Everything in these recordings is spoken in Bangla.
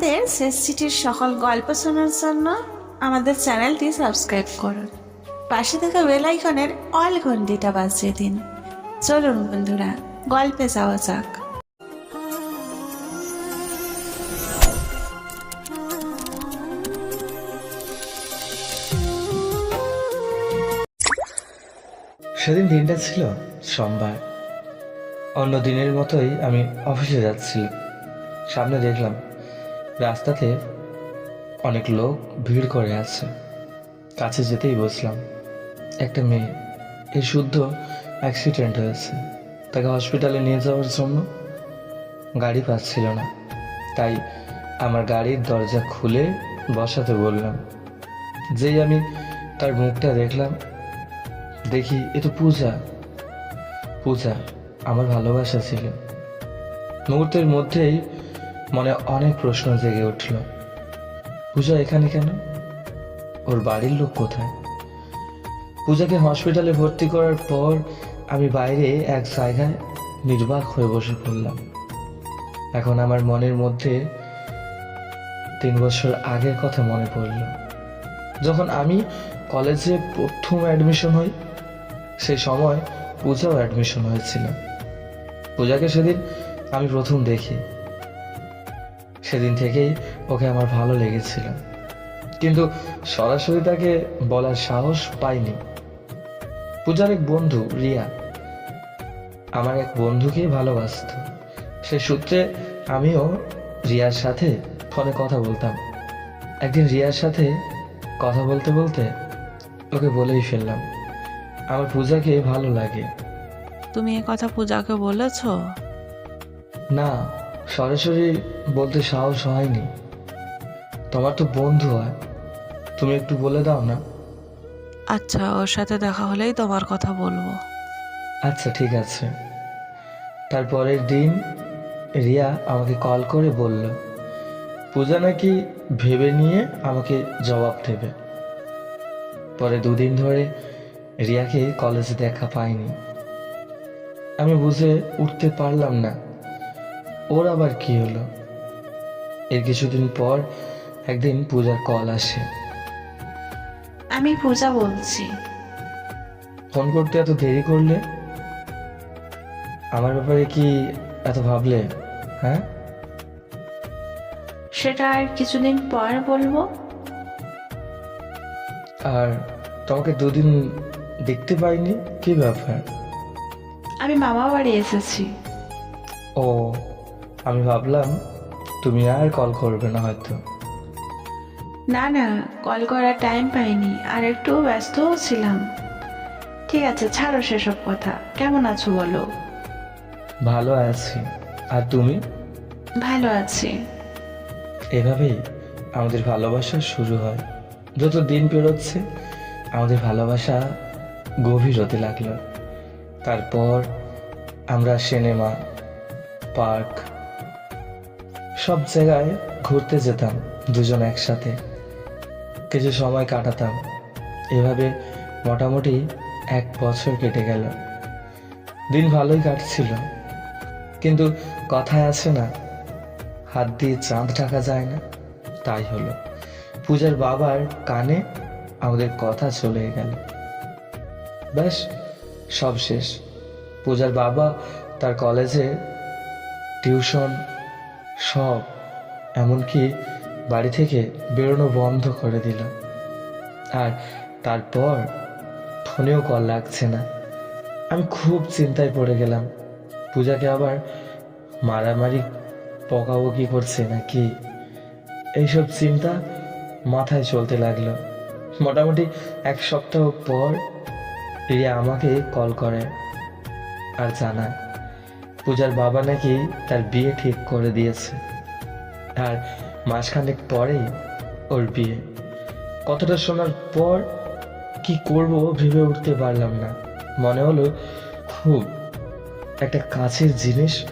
আমাদের শেষ চিঠির সকল গল্প শোনার জন্য আমাদের চ্যানেলটি সাবস্ক্রাইব করুন। পাশে থাকা বেল আইকনের অল ঘন্টিটা বাজিয়ে দিন। চলুন বন্ধুরা, গল্পে যাওয়া যাক। সেদিন দিনটা ছিল সোমবার। অন্য দিনের মতোই আমি অফিসে যাচ্ছিলাম সামনে দেখলাম রাস্তাতে অনেক লোক ভিড় করে আছে। কাছে যেতেই বসলাম একটা মেয়ে, এই শুদ্ধ অ্যাক্সিডেন্ট হয়েছে। তাকে হসপিটালে নিয়ে যাওয়ার জন্য গাড়ি পাচ্ছিল না। তাই আমার গাড়ির দরজা খুলে বসাতে বললাম, যেই আমি তার মুখটা দেখলাম, দেখি এ তো পূজা। পূজা, আমার ভালোবাসা ছিল। মুহূর্তের মধ্যেই মনে অনেক প্রশ্ন জেগে উঠল। পূজা, এখানে কেন? ওর বাড়ির লোক কোথায়? পূজাকে হসপিটালে ভর্তি করার পর আমি বাইরে এক জায়গায় নির্বাক হয়ে বসে পড়লাম। এখন আমার মনের মধ্যে তিন বছর আগের কথা মনে পড়ল। যখন আমি কলেজে প্রথম অ্যাডমিশন হই সেই সময় পূজাও অ্যাডমিশন হয়েছিল। পূজাকে সেদিন আমি প্রথম দেখি। সেদিন থেকেই ওকে আমার ভালো লেগেছিল। কিন্তু সরাসরি তাকে বলার সাহস পাইনি। পূজার এক বন্ধু রিয়া আমার এক বন্ধুকে ভালোবাসত। সে সূত্রে আমিও রিয়ার সাথে ফোনে কথা বলতাম। একদিন রিয়ার সাথে কথা বলতে বলতে ওকে বলেই ফেললাম আমার পূজাকে ভালো লাগে। তুমি এ কথা পূজাকে বলেছ? না। সরাসরি বলতে সাহস হয়নি। তোমার তো বন্ধু হয়। তুমি একটু বলে দাও না। আচ্ছা ওর সাথে দেখা হলেই তোমার কথা বলব। আচ্ছা ঠিক আছে। তারপরের দিন রিয়া আমাকে কল করে বলল পূজা নাকি ভেবে নিয়ে আমাকে জবাব দেবে? পরে দুদিন ধরে রিয়াকে কলেজে দেখা পাইনি। আমি বুঝে উঠতে পারলাম না ওর আবার কি হলো? এর কিছুদিন পর একদিন পূজার কল আসে। আমি পূজা বলছি। ফোন করতে এত দেরি করলে? আমার ব্যাপারে কি এত ভাবলে? হ্যাঁ? সেটা আর কিছুদিন পর বলব। আর তোমাকে দুদিন দেখতে পাইনি? কি ব্যাপার? আমি মামা বাড়ি এসেছি। ও। আমি ভাবলাম তুমি আর কল করবে না হয়তো। না না কল করার টাইম পাইনি আর একটু ব্যস্তও ছিলাম। ঠিক আছে ছাড়ো সেসব কথা। কেমন আছো বলো? ভালো আছি। আর তুমি? ভালো আছি। এভাবেই আমাদের ভালোবাসা শুরু হয়। যত দিন পেরোচ্ছে আমাদের ভালোবাসা গভীর হতে লাগল। তারপর আমরা সিনেমা পার্ক সব জায়গায় ঘুরতে যেতাম দুজন একসাথে। কিছু সময় কাটাতাম। এভাবে মোটামুটি এক বছর কেটে গেল। দিন ভালোই কাটছিল। কিন্তু কথায় আছে না, হাত দিয়ে চাঁদ ঢাকা যায় না, তাই হলো। পূজার বাবার কানে আমাদের কথা চলে গেল। ব্যাস, সব শেষ। পূজার বাবা তার কলেজে টিউশন সব, এমনকি বাড়ি থেকে বেরোনো বন্ধ করে দিল। আর তারপর ফোনেও কল লাগছে না। আমি খুব চিন্তায় পড়ে গেলাম। পূজাকে আবার মারামারি, বকাবকি করছে নাকি? এইসব চিন্তা মাথায় চলতে লাগল। মোটামুটি এক সপ্তাহ পর রিয়া আমাকে কল করে আর জানায়। পূজার বাবা নাকি তার বিয়ে ঠিক করে দিয়েছে। আর মাসখানেক পরেই ওর বিয়ে। কথাটা শোনার পর কি করব ভেবে উঠতে পারলাম না। মনে হলো খুব একটা কাছের জিনিস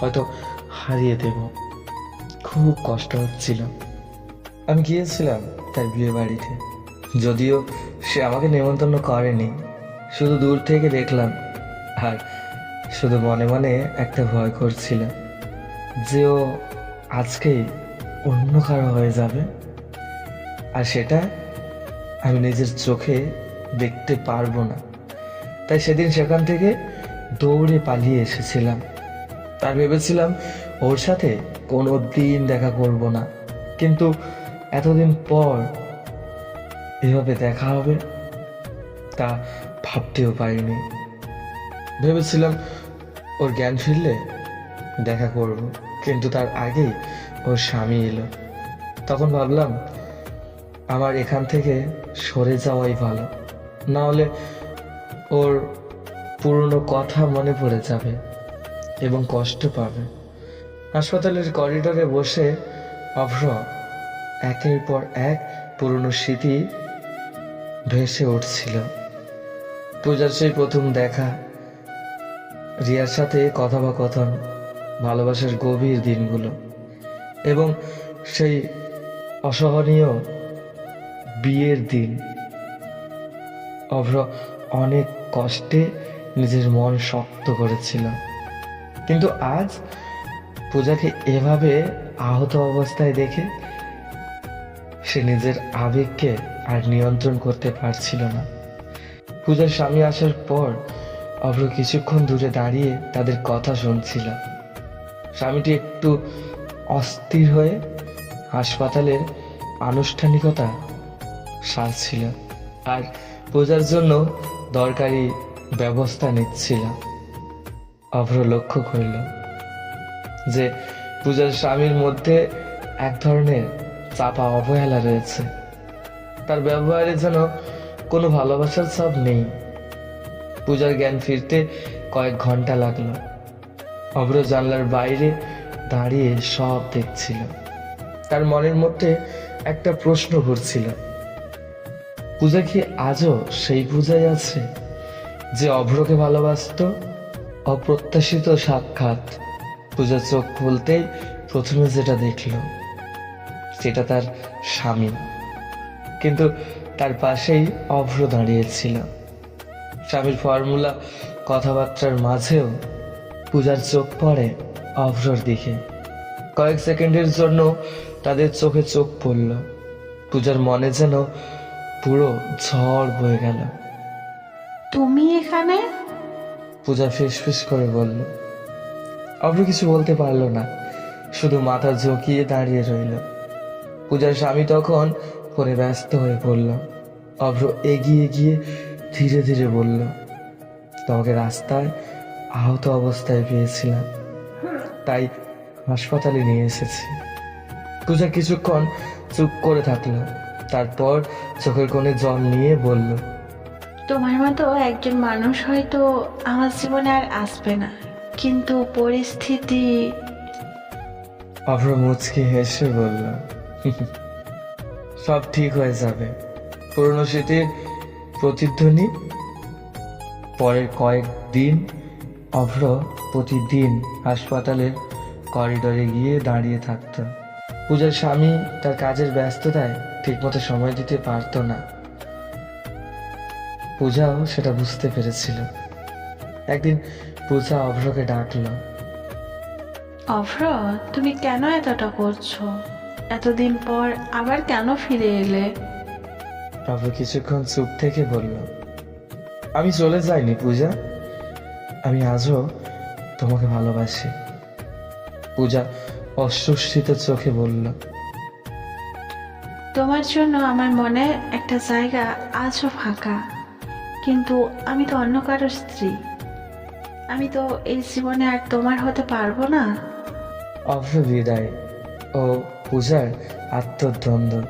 হয়তো হারিয়ে দেব। খুব কষ্ট হচ্ছিল। আমি গিয়েছিলাম তার বিয়ে বাড়িতে। যদিও সে আমাকে নেমন্তন্ন করেনি, শুধু দূর থেকে দেখলাম। আর শুধু মনে মনে একটা ভয় করছিল যে ও আজকেই অন্য কারও হয়ে যাবে। আর সেটা আমি নিজের চোখে দেখতে পারব না। তাই সেদিন সেখান থেকে দৌড়ে পালিয়ে এসেছিলাম। তার ভেবেছিলাম ওর সাথে কোনো দিন দেখা করব না। কিন্তু এতদিন পর এভাবে দেখা হবে তা ভাবতেও পারিনি। ভেবেছিলাম ওর জ্ঞান ফিরলে দেখা করব। কিন্তু তার আগেই ওর স্বামী এলো। তখন ভাবলাম, আমার এখান থেকে সরে যাওয়াই ভালো। না হলে ওর পুরনো কথা মনে পড়ে যাবে এবং কষ্ট পাবে। হাসপাতালের করিডরে বসে অভ্র একের পর এক পুরনো স্মৃতি ভেসে উঠছিল। পূজার সেই প্রথম দেখা রিয়ার সাথে কথোপকথন, ভালোবাসার গভীর দিনগুলো এবং সেই অসহনীয় বিয়ের দিন। অভ্র অনেক কষ্টে নিজের মন শক্ত করেছিল। কিন্তু আজ পূজাকে এভাবে আহত অবস্থায় দেখে সে নিজের আবেগকে আর নিয়ন্ত্রণ করতে পারছিল না। পূজার স্বামী আসার পর অভ্র কিছুক্ষণ দূরে দাঁড়িয়ে তাদের কথা শুনছিল স্বামীটি একটু অস্থির হয়ে হাসপাতালের আনুষ্ঠানিকতা সারছিল আর পূজার জন্য দরকারি ব্যবস্থা নিচ্ছিল অভ্র লক্ষ্য করল যে পূজার স্বামীর মধ্যে এক ধরনের চাপা অবহেলা রয়েছে। তার ব্যবহারে যেন কোনো ভালোবাসার ছাপ নেই। পূজার জ্ঞান ফিরতে কয়েক ঘণ্টা লাগল। অভ্র জানলার বাইরে দাঁড়িয়ে সব দেখছিল। তার মনের মধ্যে একটা প্রশ্ন ঘুরছিল। পূজা কি আজও সেই পূজাই আছে, যে অভ্রকে ভালোবাসতো? অপ্রত্যাশিত সাক্ষাৎ। পূজা চোখ খুলতেই প্রথমে যেটা দেখল, সেটা তার স্বামী। কিন্তু তার পাশেই অভ্র দাঁড়িয়েছিল স্বামীর ফর্মুলা কথাবার্তার মাঝেও পূজার চোখ পড়ে অভ্রর দিকে। কয়েক সেকেন্ডের জন্য তাদের চোখে চোখ পড়ল। পূজার মনে যেন পুরো ঝড় বয়ে গেল। তুমি এখানে? পূজা ফিস করে বলল। অভ্র কিছু বলতে পারল না শুধু মাথা ঝুঁকিয়ে দাঁড়িয়ে রইল। পূজার স্বামী তখন ফোনে ব্যস্ত হয়ে পড়ল। অভ্র এগিয়ে গিয়ে ধীরে ধীরে বলল তোমাকে রাস্তায় আহত অবস্থায় পেয়েছিলাম। তাই হাসপাতালে নিয়ে এসেছি। পূজা কিছুক্ষণ চুপ করে থাকল। তারপর চোখের কোণে জল নিয়ে বলল তোমার মতো একজন মানুষ হয়তো আমার জীবনে আর আসবে না। কিন্তু পরিস্থিতি অভ্র মুচকি হেসে বলল সব ঠিক হয়ে যাবে। পুরনো স্মৃতির প্রতিধ্বনি, পরের কয়েকদিন অভ্র প্রতিদিন হাসপাতালের করিডোরে গিয়ে দাঁড়িয়ে থাকত পূজার স্বামী তার কাজের ব্যস্ততায় ঠিকমতো সময় দিতে পারতো না। পূজাও সেটা বুঝতে পেরেছিল। একদিন পূজা অভ্রকে ডাকলো, অভ্র, তুমি কেন এতটা করছ? এতদিন পর আবার কেন ফিরে এলে? অভ্র কিছুক্ষণ চুপ থেকে বলল আমি চলে যাইনি পূজা। আমি আজও তোমাকে ভালোবাসি। পূজা অস্বস্তিত চোখে বলল তোমার জন্য আমার মনে একটা জায়গা আজও ফাঁকা। কিন্তু আমি তো অন্য কারোর স্ত্রী। আমি তো এই জীবনে আর তোমার হতে পারব না? অভ্র বিদায় ও পূজার আত্মদ্বন্দ্ব।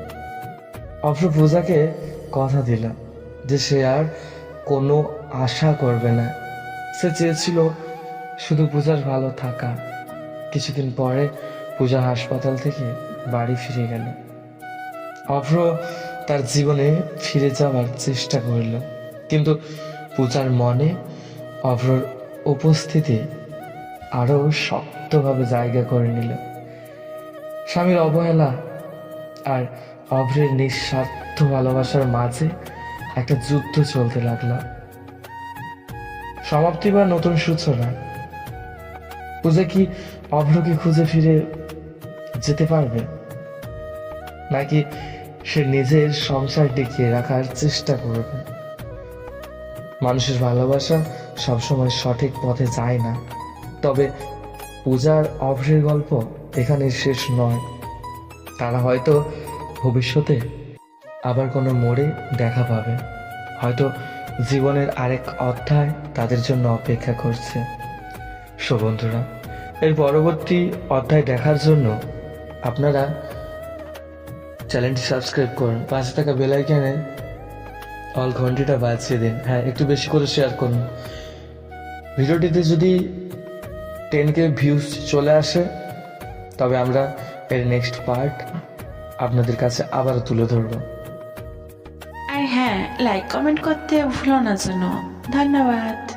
অভ্র পূজাকে কথা দিল যে সে আর কোনো আশা করবে না। সে চেয়েছিল শুধু পূজার ভালো থাকা। কিছুদিন পরে পূজা হাসপাতাল থেকে বাড়ি ফিরে গেল। অভ্র তার জীবনে ফিরে যাওয়ার চেষ্টা করল। কিন্তু পূজার মনে অভ্রর উপস্থিতি আরও শক্তভাবে জায়গা করে নিল। স্বামীর অবহেলা আর অভ্রের নিঃস্বার্থ ভালোবাসার মাঝে একটা যুদ্ধ চলতে লাগল। সমাপ্তি বা নতুন সূচনা? পূজা কি অভ্রকে খুঁজে ফিরে যেতে পারবে? নাকি সে নিজের সংসার টিকিয়ে রাখার চেষ্টা করবে? মানুষের ভালোবাসা সবসময় সঠিক পথে যায় না। তবে পূজার অভ্রের গল্প এখানে শেষ নয়। তারা হয়তো ভবিষ্যতে আবার কোনো মোড়ে দেখা পাবে। হয়তো জীবনের আরেক অধ্যায় তাদের জন্য অপেক্ষা করছে। সো বন্ধুরা, এর পরবর্তী অধ্যায় দেখার জন্য আপনারা চ্যানেলটি সাবস্ক্রাইব করুন। পাশে থাকা বেলাইকানে অল ঘন্টিটা বাজিয়ে দিন। হ্যাঁ একটু বেশি করে শেয়ার করুন। ভিডিওটিতে যদি টেন কে ভিউজ চলে আসে, তবে আমরা এর নেক্সট পার্ট আপনাদের কাছে আবার তুলে ধরব। আর হ্যাঁ লাইক কমেন্ট করতে ভুলো না যেন। ধন্যবাদ।